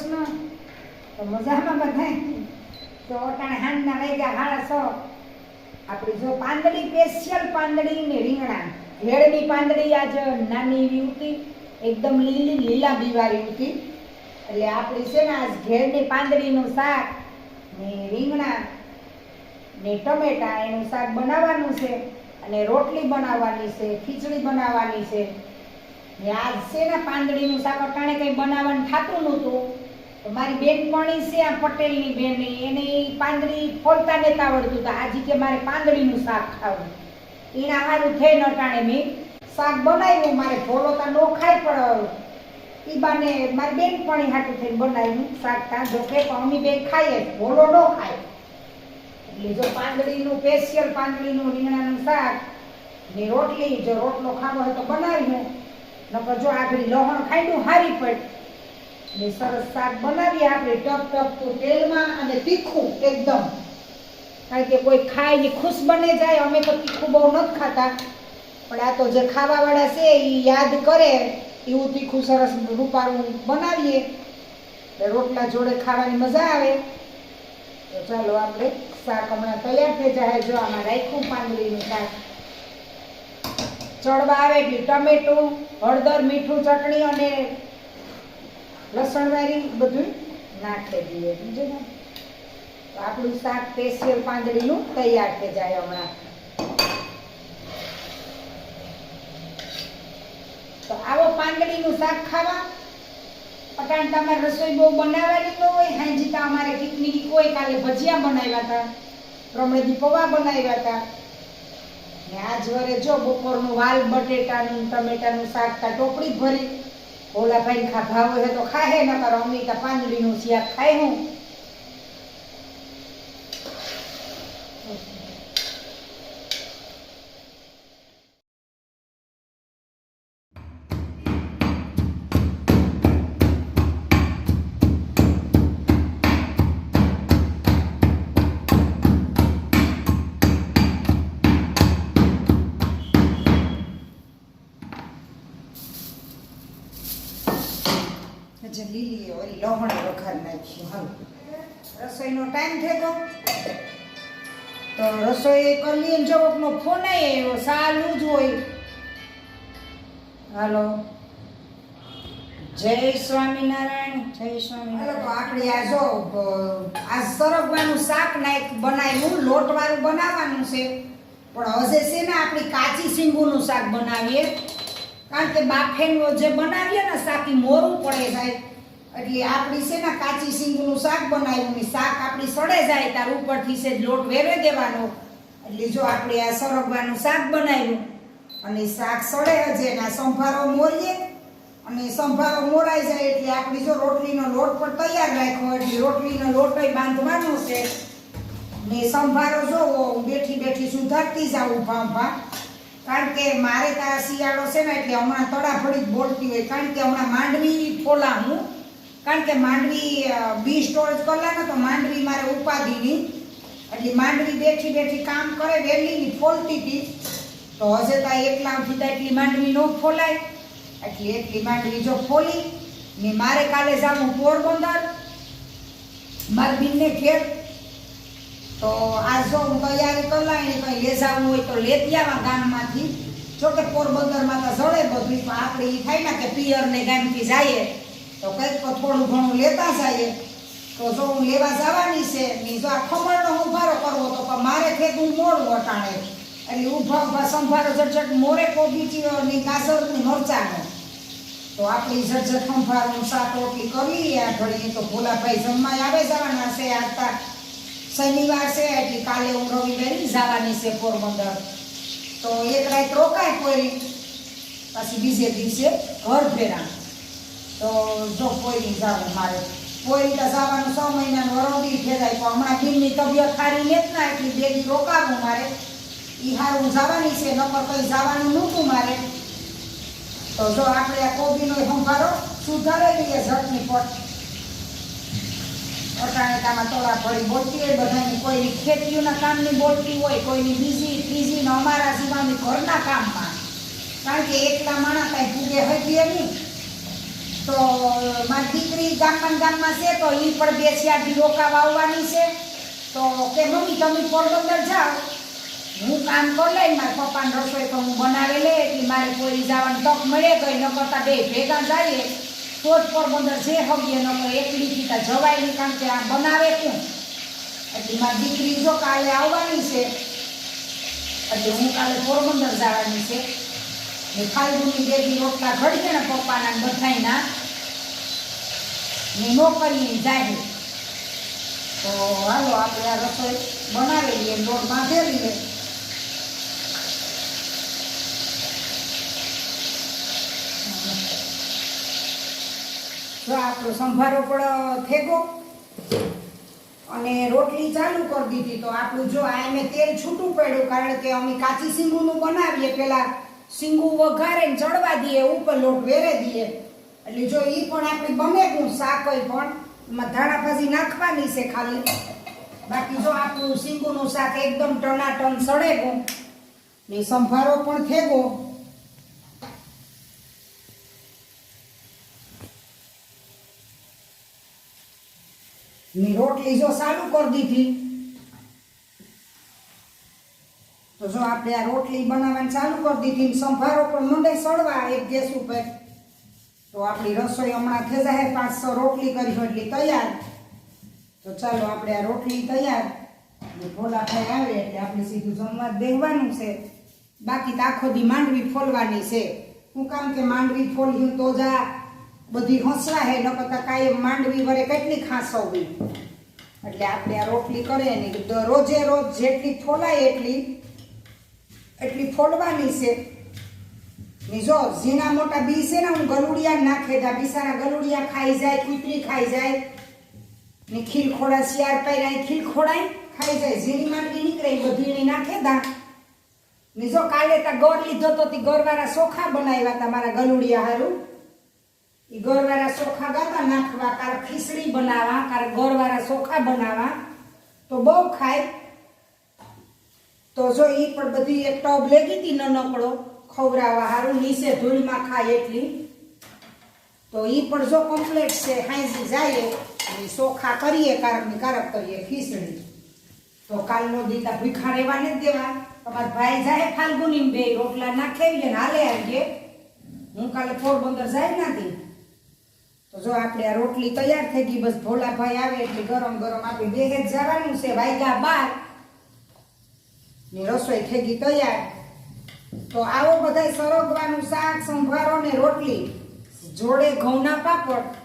કૃષ્ણ તો મજામાં બધાય? તો અટાણે હાંડના વાગ્યા હાડા સો. આપણી જો પાંદડી સ્પેશિયલ પાંદડી ને રીંગણા. હેળની પાંદડી આજ નાની એવી હતી એકદમ લીલી, લીલા બીવારી હતી એટલે આપણી છે ને આજ ઘેરની પાંદડીનું શાક ને રીંગણા ને ટમેટા એનું શાક બનાવવાનું છે અને રોટલી બનાવવાની છે, ખીચડી બનાવવાની છે. ને આજ છે ને પાંદડીનું શાક અટાણે કંઈ બનાવવાનું થતું નહોતું. મારી બેનપણી છે આ પટેલની બેન. એને પાંદડી ફોલતા નતા આવડતું તો આજે કે મારે પાંદડીનું શાક ખાવું. એના થઈ થઈને અટાણે મેં શાક બનાવ્યું. મારે ફોલોતા નો ખાય પણ ઈ બાને મારી બેનપણી હાટું થઈને બનાવ્યું શાક કે પણ અમી બે ખાઈએ. ફોલો ન ખાય. એટલે જો પાંદડીનું સ્પેશિયલ પાંદડીનું, રીંગણાનું શાક ને રોટલી, જો રોટલો ખાવો હોય તો બનાવીએ નકર જો આગળ લહણ દઉં હારી પડ. ને સરસ શાક બનાવીએ આપણે ટપ ટપ તો તેલમાં અને તીખું એકદમ. કારણ કે કોઈ ખાય ને ખુશ બને જાય, અમે તો તીખું બહુ નથી ખાતા. પણ આ તો જે ખાવાવાળા છે, એ યાદ કરે, એવું તીખું સરસ રૂપાળું બનાવીએ. એટલે રોટલા જોડે ખાવાની મજા આવે. તો ચાલો આપણે શાક હમણાં તૈયાર થઈ જાય. જો આમાં રાખ્યું પાંદડીનું શાક. ચડવા આવે એટલે ટમેટું, હળદર, મીઠું, ચટણી અને લસણવાળી બધું નાખી દઈએ સમજો ને? આપણું શાક સ્પેશિયલ પાંદડીનું તૈયાર થઈ જાય હમણાં. તો આવો પાંદડીનું શાક ખાવા. પટાણ તમારે રસોઈ બહુ બનાવવાની ન હોય, હાંજી તો અમારે પિકનિક હોય કાલે ભજીયા બનાવ્યા હતા પ્રમણેથી પૌવા બનાવ્યા હતા. ને આજ વરે જો બપોરનું વાલ બટેટાનું, ટમેટાનું શાક તા ટોપડી જ ભરી ભાઈ ખા ભાવ હોય તો ખાહે નકર અમિતા પાંદડીનું શાક ખાય હું. જે લીલી ઓલી લહણ વઘાર નાખ્યું હાલ. રસોઈનો ટાઈમ થયો તો રસોઈ કરવી ને જવકનો ફોન આવ્યો સારું જ હોય. હાલો. જય સ્વામિનારાયણ જય સ્વામિનારાયણ. તો આપણે આ જો આ સરગવાનું શાક નાખ, બનાવ્યું, લોટવાળું બનાવવાનું છે. પણ હજે છે ને આપણી કાચી સિંગુનું શાક બનાવીએ. કારણ કે બાફેનું જે બનાવીએ ને શાક એ મોરું પડે જાય. એટલે આપણી છે ને કાચી સિંગનું શાક બનાવ્યું ને શાક આપણી સડે જાય, તાર ઉપરથી છે લોટ વેરે દેવાનો. એટલે જો આપણે આ સરગવાનું શાક બનાવ્યું અને શાક સડે હજે ને સંભારો મોરીએ અને સંભારો મોરાઈ જાય એટલે આપણી જો રોટલીનો લોટ પણ તૈયાર રાખ્યો એટલે રોટલીનો લોટ બાંધવાનો છે. ને સંભારો હું બેઠી બેઠી સુધારતી જાઉં ઊભા કારણ કે મારે ત્યાં શિયાળો છે ને એટલે હમણાં તડાફડી જ બોલતી હોય. કારણ કે હમણાં માંડવી ફોલા હું. કારણ કે માંડવી બી સ્ટોરેજ કરલા ને તો માંડવી મારે ઉપાધિની. એટલે માંડવી બેઠી બેઠી કામ કરે વહેલીની ફોલતી હતી તો હજે ત્યાં એકલા ઉઠી એટલી માંડવી ન ફોલાય. એટલે એટલી માંડવી જો ફોલી, ને મારે કાલે જવું પોરબંદર. મારી બીનને ઘેર તો આ જો હું તૈયારી કરલાય ને કંઈ લે જવું હોય તો લેતી આવા ગામમાંથી. જો કે પોરબંદરમાં તો જડે બધું, પણ આપણે એ થાય ને કે પિયર ને ગામથી જઈએ. તો કંઈક થોડું ઘણું લેતા જઈએ. તો જો હું લેવા જવાની છે ને જો આ ખમણનો ઉભારો કરવો તો પણ મારે ખેત હું મોડું વટાણે. એટલે ઊભા ઊભા સંભારો ઝટઝટ મોરે કોબીચી ની ગાજર ને મરચાનો. તો આપણી ઝટઝટ સંભાળનું શાક રોટલી કરી આ ઘડીએ. તો ભોલાભાઈ જમવા આવે જવાના છે, આ શનિવાર છે એટલે કાલે હું રવિવારે જવાની છે પોરબંદર. તો એક રાત રોકાય કોઈ પછી બીજે દિવસે ઘર ફેરા તો જો કોઈ જવું મારે. કોઈ તો જવાનું છ મહિનાનું વરોડી ફેરાય, તો હમણાં બીમની તબિયત સારી લેત ના, એટલી બે રોકાવું મારે. એ હારું જવાની છે, નકર કંઈ જવાનું નહોતું મારે. તો જો આપણે આ કોબીનો સંભારો સુધારે લઈએ ઝટની પટ. અટાણેતામાં તોડા ભરી બોલતી હોય, બધાની કોઈની ખેતીઓના કામની બોલતી હોય, કોઈની બીજી, ત્રીજી ને અમારા જીવાની ઘરના કામમાં. કારણ કે એકલા માણસ કાંઈ પૂગે હજીએ નહીં. તો મારી દીકરી ગામમાં ગામમાં છે, તો એ પણ બે ચાર રોકાવા આવવાની છે. તો કે, મમ્મી, તમે પોરબંદર જાઓ. હું કામ કરી લઈ મારા પપ્પાને રસોઈ તો હું બનાવી લે એટલે મારે કોઈ જવાની તક મળે તો ન કરતા બે ભેગા જઈએ. તો જ પોરબંદર જે હગીએ ન તો એકલી ટીકા જવાય નહીં કામ કે આ બનાવે કોણ? એટલે મારી દીકરી જો કાલે આવવાની છે, એટલે હું કાલે પોરબંદર જવાની છે. ને ફાલ્ગુની દેવી રોટલા ઘડીએ ને પપ્પાના ને બધાયના. ને નોકરી જાય તો હાલો, આપણે આ રસોઈ બનાવી લઈએ લોટ બાંધેલી જો આપણો સંભારો પણ થેગો. અને રોટલી ચાલુ કરી દીધી. તો આપણું જો આ મેં તેલ છૂટું પડ્યું, કારણ કે અમે કાચી સીંગુનું બનાવીએ. પેલા સીંગું વઘારે ને ચડવા દઈએ, ઉપર લોટ વેરે દઈએ. એટલે જો એ પણ આપણી બને ગયું શાક હોય પણ. એમાં ધાણા ભાજી નાખવાની છે ખાલી. બાકી જો આપણું સિંગુનું શાક એકદમ ટનાટન સડે ગું ને સંભારો પણ થેગો. ની રોટલી જો ચાલુ કરી દીધી તો જો આપણે આ રોટલી બનાવવાની ચાલુ કરી દીધી ને સંભારો પણ મંડે સળવા એક ગેસ ઉપર. તો આપણી રસોઈ હમણાં થઈ જાય, પાંચસો રોટલી કરી હોય એટલી તૈયાર. તો ચાલો આપણે આ રોટલી તૈયાર. ને ભોલાભાઈ આવે એટલે આપણે સીધું જમવા જ બેહવાનું છે. બાકી તો આખો દી માંડવી ફોલવાની છે. હું કામ કે માંડવી ફોલ્યું તો જ. આ બધી હસવા હે ન કરતા કાંઈ માંડવી વરે કેટલી ખાંસવવી એટલે આપણે આ રોટલી કરીએ ને રોજે રોજ જેટલી ફોલાય એટલી એટલી ફોડવાની છે. જો ઝીણા મોટા બી છે ને, હું ગલુડિયા નાખે જા બિસારા ગલુડિયા ખાઈ જાય, કૂતરી ખાઈ જાય, ને ખીલ ખોડા શિયાર પહેરાય ખીલ ખોડાય, ખાઈ જાય. ઝીણી માંડવી નીકળે બધી એની નાખે દા ને જો કાલે તા ગોર લીધો તો ગોરવાળા સોખા બનાવ્યા તા મારા ગલુડિયા હારું. ગોરવાળા ચોખા ગાતા નાખવા કાર ખીચડી બનાવવા કાર ગોરવાળા ચોખા બનાવવા તો બહુ ખાય. તો જો એ પણ બધી એક ટબ લેગી હતી નનકડો, ખવડાવવા હારું, નીચે ધૂળમાં ખાય એટલી. તો એ પણ જો કમ્પ્લેટ છે હાંસી જાય એ ચોખા કરીએ કારકની કારક કરીએ ખીચડી. તો કાલનો દીતા ભૂખા રહેવા નથી દેવા. તમારા ભાઈ જાય ફાલ્ગુની બે રોટલા નાખે હાલે આવીએ. હું કાલે પોરબંદર જાય નથી તો જો આપણે આ રોટલી તૈયાર થઈ ગઈ, બસ ભોલાભાઈ આવે એટલે ગરમ ગરમ આપણે બે જ જવાનું છે વાયગા બાર. ને રસોઈ થઈ ગઈ તૈયાર. તો આવો બધાય સરગવાનું શાક, સંભારો ને રોટલી. જોડે ઘઉંના પાપડ.